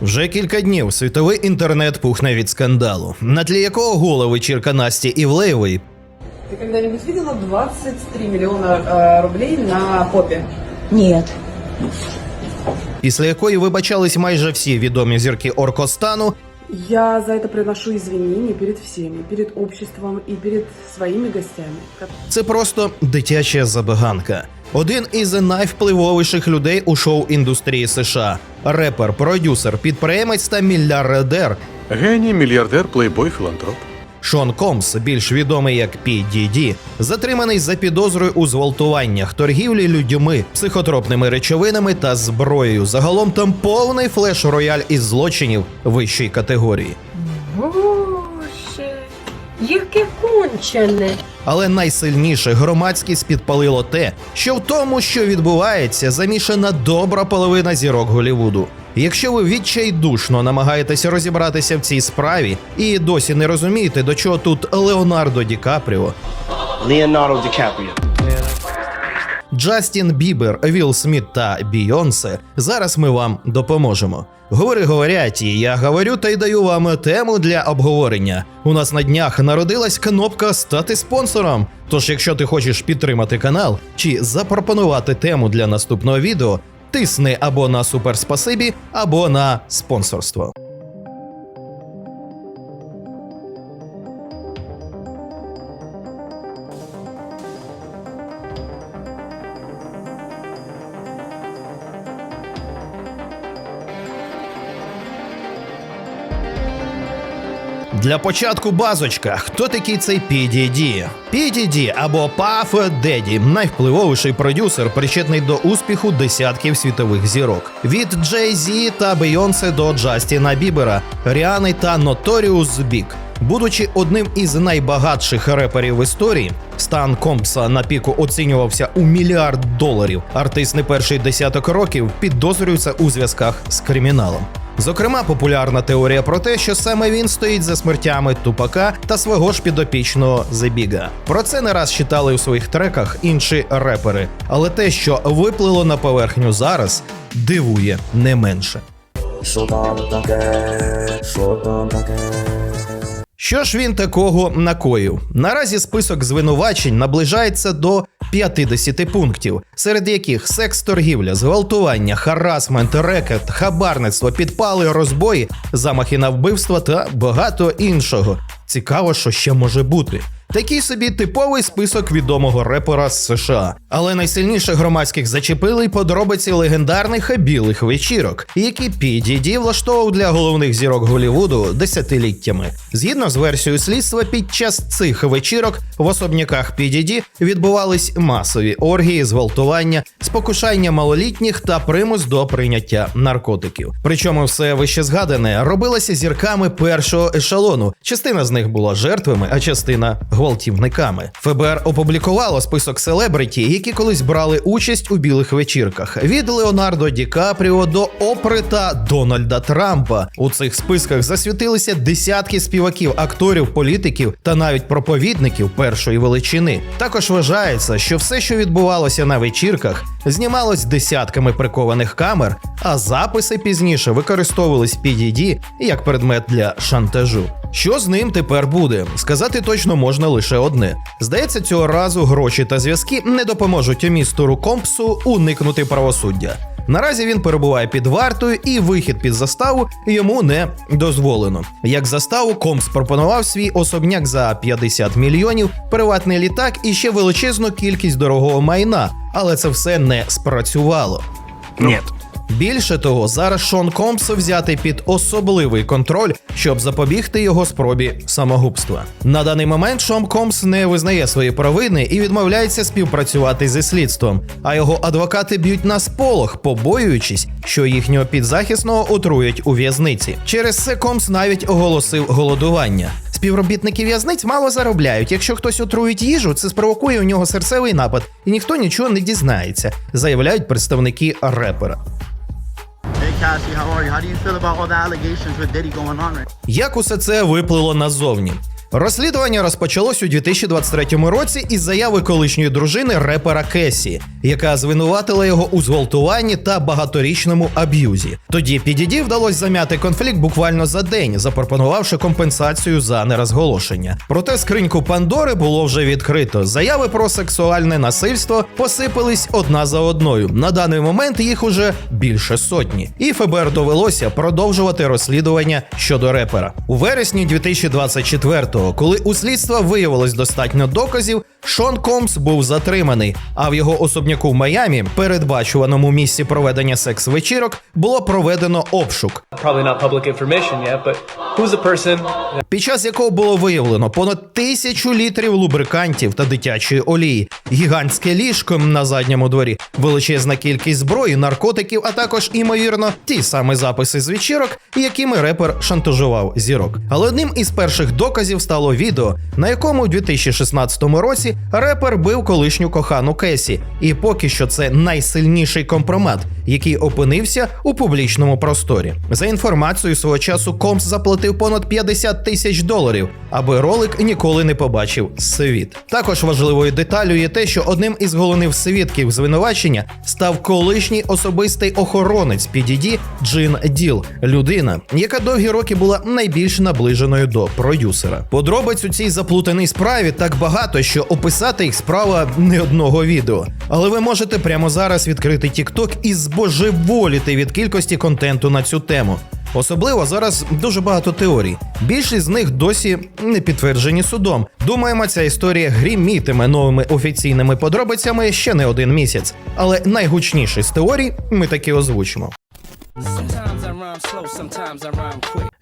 Вже кілька днів світовий інтернет пухне від скандалу, на тлі якого голови вечірка Насті Івлеєвої Ти коли-небудь видела 23 миллиона э, рублей на попі? Ні. після якої вибачались майже всі відомі зірки Оркостану, Я за это приношу извинения перед всеми, перед обществом і перед своїми гостями. Це просто дитяча забаганка. Один із найвпливовіших людей у шоу-індустрії США, репер, продюсер, підприємець та мільярдер Геній, мільярдер, плейбой, філантроп. Шон Комс, більш відомий як PDD, затриманий за підозрою у зґвалтуваннях, торгівлі людьми, психотропними речовинами та зброєю. Загалом там повний флеш-рояль із злочинів вищої категорії. Боже, яке кончене. Але найсильніше громадськість підпалило те, що в тому, що відбувається, замішана добра половина зірок Голівуду. Якщо ви відчайдушно намагаєтеся розібратися в цій справі і досі не розумієте, до чого тут Леонардо Ді Капріо, Leonardo DiCaprio. Джастін Бібер, Вілл Сміт та Бійонсе. Зараз ми вам допоможемо. Говори, говорять, і я говорю та й даю вам тему для обговорення. У нас на днях народилась кнопка стати спонсором. Тож, якщо ти хочеш підтримати канал чи запропонувати тему для наступного відео, тисни або на суперспасибі, або на спонсорство. Для початку базочка. Хто такий цей PDD? PDD або Puff Daddy – найвпливовіший продюсер, причетний до успіху десятків світових зірок. Від Jay-Z та Бейонсе до Джастіна Бібера, Ріани та Notorious Big. Будучи одним із найбагатших реперів в історії, стан Компса на піку оцінювався у мільярд доларів. Артист не перший десяток років підозрюється у зв'язках з криміналом. Зокрема, популярна теорія про те, що саме він стоїть за смертями Тупака та свого ж підопічного Зебіга. Про це не раз читали у своїх треках інші репери, але те, що виплило на поверхню зараз, дивує не менше. Що ж він такого накоїв? Наразі список звинувачень наближається до 50 пунктів, серед яких секс, торгівля, зґвалтування, харасмент, рекет, хабарництво, підпали, розбої, замахи на вбивство та багато іншого. Цікаво, що ще може бути. Такий собі типовий список відомого репера з США. Але найсильніше громадських зачепили й подробиці легендарних білих вечірок, які PDD влаштовував для головних зірок Голівуду десятиліттями. Згідно з версією слідства, під час цих вечірок в особняках PDD відбувались масові оргії, зґвалтування, спокушання малолітніх та примус до прийняття наркотиків. Причому все вище згадане робилося зірками першого ешелону. Частина з них була жертвами, а частина гвалтівниками. ФБР опублікувало список селебриті, які колись брали участь у білих вечірках. Від Леонардо Ді Капріо до Опри та Дональда Трампа. У цих списках засвітилися десятки співаків, акторів, політиків та навіть проповідників першої величини. Також вважається, що все, що відбувалося на вечірках, знімалось десятками прикованих камер, а записи пізніше використовувались PDD як предмет для шантажу. Що з ним тепер буде? Сказати точно можна лише одне. Здається, цього разу гроші та зв'язки не допоможуть містеру Компсу уникнути правосуддя. Наразі він перебуває під вартою, і вихід під заставу йому не дозволено. Як заставу, Компс пропонував свій особняк за 50 мільйонів, приватний літак і ще величезну кількість дорогого майна, але це все не спрацювало. Нет. Більше того, зараз Шон Компс взятий під особливий контроль, щоб запобігти його спробі самогубства. На даний момент Шон Компс не визнає свої провини і відмовляється співпрацювати зі слідством. А його адвокати б'ють на сполох, побоюючись, що їхнього підзахисного отруять у в'язниці. Через це Компс навіть оголосив голодування. Співробітники в'язниць мало заробляють. Якщо хтось отруїть їжу, це спровокує у нього серцевий напад, і ніхто нічого не дізнається, заявляють представники репера. Cassie, how are you? How do you feel about all the allegations with Diddy going on right Як усе це виплило назовні? Розслідування розпочалось у 2023 році із заяви колишньої дружини репера Кесі. яка звинуватила його у зґвалтуванні та багаторічному аб'юзі. Тоді PDD вдалося зам'яти конфлікт буквально за день, запропонувавши компенсацію за нерозголошення. Проте скриньку Пандори було вже відкрито. Заяви про сексуальне насильство посипались одна за одною. На даний момент їх уже більше сотні. І ФБР довелося продовжувати розслідування щодо репера. У вересні 2024-го, коли у слідства виявилось достатньо доказів, Шон Комс був затриманий. А в його особняку в Майамі, передбачуваному місці проведення секс-вечірок, було проведено обшук. yet, під час якого було виявлено понад тисячу літрів лубрикантів та дитячої олії, гігантське ліжко на задньому дворі, величезна кількість зброї, наркотиків, а також, імовірно, ті самі записи з вечірок, якими репер шантажував зірок. Але одним із перших доказів стало відео, на якому у 2016 році репер бив колишню кохану Кесі. І поки що це найсильніший компромат, який опинився у публічному просторі. За інформацією свого часу Комс заплатив понад 50 тисяч доларів, аби ролик ніколи не побачив світ. Також важливою деталю є те, що одним із головних свідків звинувачення став колишній особистий охоронець PDD Джин Діл, людина, яка довгі роки була найбільш наближеною до продюсера. Подробиць у цій заплутаній справі так багато, що описати їх справа не одного відео. Але ви можете прямо зараз відкрити TikTok і збожеволіти від кількості контенту на цю тему. Особливо зараз дуже багато теорій. Більшість з них досі не підтверджені судом. Думаємо, ця історія грімітиме новими офіційними подробицями ще не один місяць. Але найгучніші з теорій ми таки озвучимо.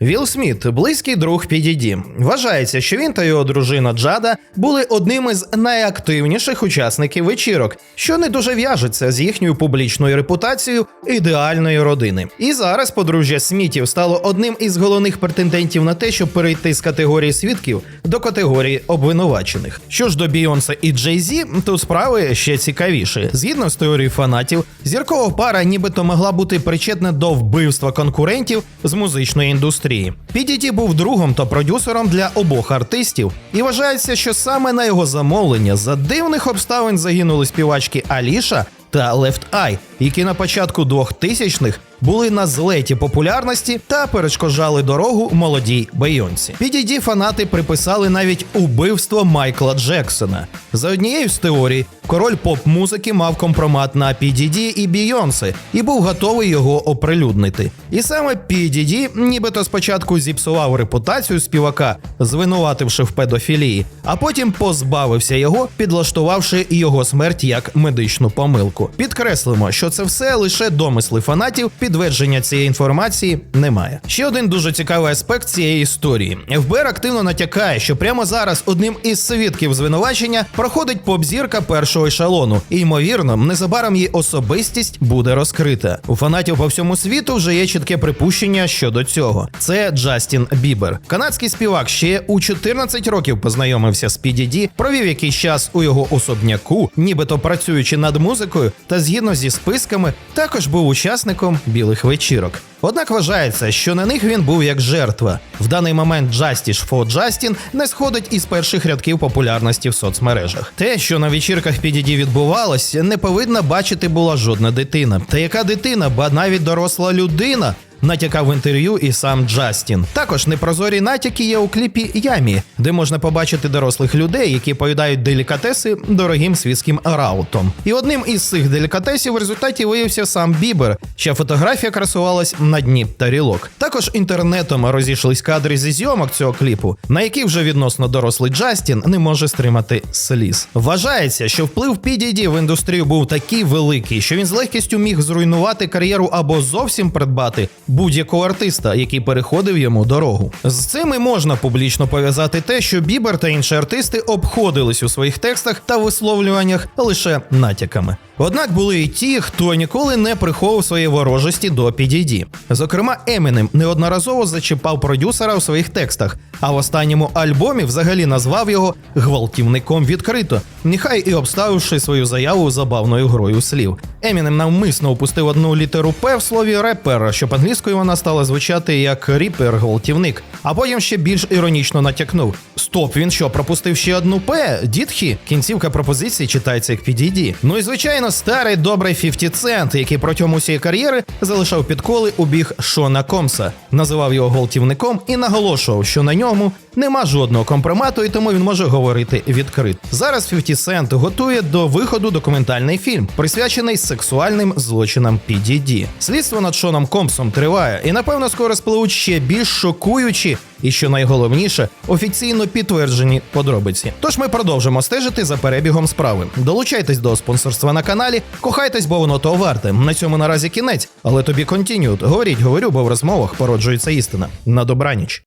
Вілл Сміт, близький друг PDD. Вважається, що він та його дружина Джада були одними з найактивніших учасників вечірок, що не дуже в'яжеться з їхньою публічною репутацією ідеальної родини. І зараз подружжя Смітів стало одним із головних претендентів на те, щоб перейти з категорії свідків до категорії обвинувачених. Що ж до Бійонса і Джей Зі, то справи ще цікавіші. Згідно з теорією фанатів, зіркова пара нібито могла бути причетна до вбивства конкурентів з музичної індустрії. Підіті був другом та продюсером для обох артистів, і вважається, що саме на його замовлення за дивних обставин загинули співачки Аліша та Left Eye, які на початку 2000-х були на злеті популярності та перешкоджали дорогу молодій Бейонсі. PDD фанати приписали навіть убивство Майкла Джексона. За однією з теорій, король поп-музики мав компромат на PDD і Бійонсе і був готовий його оприлюднити. І саме PDD нібито спочатку зіпсував репутацію співака, звинувативши в педофілії, а потім позбавився його, підлаштувавши його смерть як медичну помилку. Підкреслимо, що це все лише домисли фанатів. Підтвердження цієї інформації немає. Ще один дуже цікавий аспект цієї історії. ФБР активно натякає, що прямо зараз одним із свідків звинувачення проходить поп-зірка першого ешелону, і ймовірно, незабаром її особистість буде розкрита. У фанатів по всьому світу вже є чітке припущення щодо цього. Це Джастін Бібер. Канадський співак ще у 14 років познайомився з PDD, провів якийсь час у його особняку, нібито працюючи над музикою, та згідно зі списками, також був учасником білих вечірок. Однак вважається, що на них він був як жертва. В даний момент Justice for Justin не сходить із перших рядків популярності в соцмережах. Те, що на вечірках підіді відбувалось, не повинна бачити була жодна дитина. Та яка дитина, ба навіть доросла людина. Натякав в інтерв'ю і сам Джастін. Також непрозорі натяки є у кліпі Ямі, де можна побачити дорослих людей, які поїдають делікатеси дорогим світським раутом. І одним із цих делікатесів в результаті виявився сам Бібер, чия фотографія красувалась на дні тарілок. Також інтернетом розійшлись кадри зі зйомок цього кліпу, на які вже відносно дорослий Джастін не може стримати сліз. Вважається, що вплив PDD в індустрію був такий великий, що він з легкістю міг зруйнувати кар'єру або зовсім придбати будь-якого артиста, який переходив йому дорогу. З цим і можна публічно пов'язати те, що Бібер та інші артисти обходились у своїх текстах та висловлюваннях лише натяками. Однак були і ті, хто ніколи не приховував своєї ворожості до PDD. Зокрема, Емінем неодноразово зачіпав продюсера у своїх текстах, а в останньому альбомі взагалі назвав його гвалтівником відкрито, нехай і обставивши свою заяву забавною грою слів. Емінем навмисно упустив одну літеру П в слові репер, щоб англійською вона стала звучати як ріпер гвалтівник, а потім ще більш іронічно натякнув: Стоп, він що, пропустив ще одну П? Дітхі? Кінцівка пропозиції читається як PDD. Ну і звичайно, Звичайно, старий добрий 50 Цент, який протягом усієї кар'єри залишав підколи у біг Шона Комса, називав його гвалтівником і наголошував, що на ньому нема жодного компромату, і тому він може говорити відкрито. Зараз 50 Цент готує до виходу документальний фільм, присвячений сексуальним злочинам PDD. Слідство над Шоном Комсом триває, і напевно скоро спливуть ще більш шокуючі і що найголовніше, офіційно підтверджені подробиці. Тож ми продовжимо стежити за перебігом справи. Долучайтесь до спонсорства на каналі, кохайтесь, бо воно того варте. На цьому наразі кінець, але тобі континют. Говоріть, говорю, бо в розмовах породжується істина. На добраніч.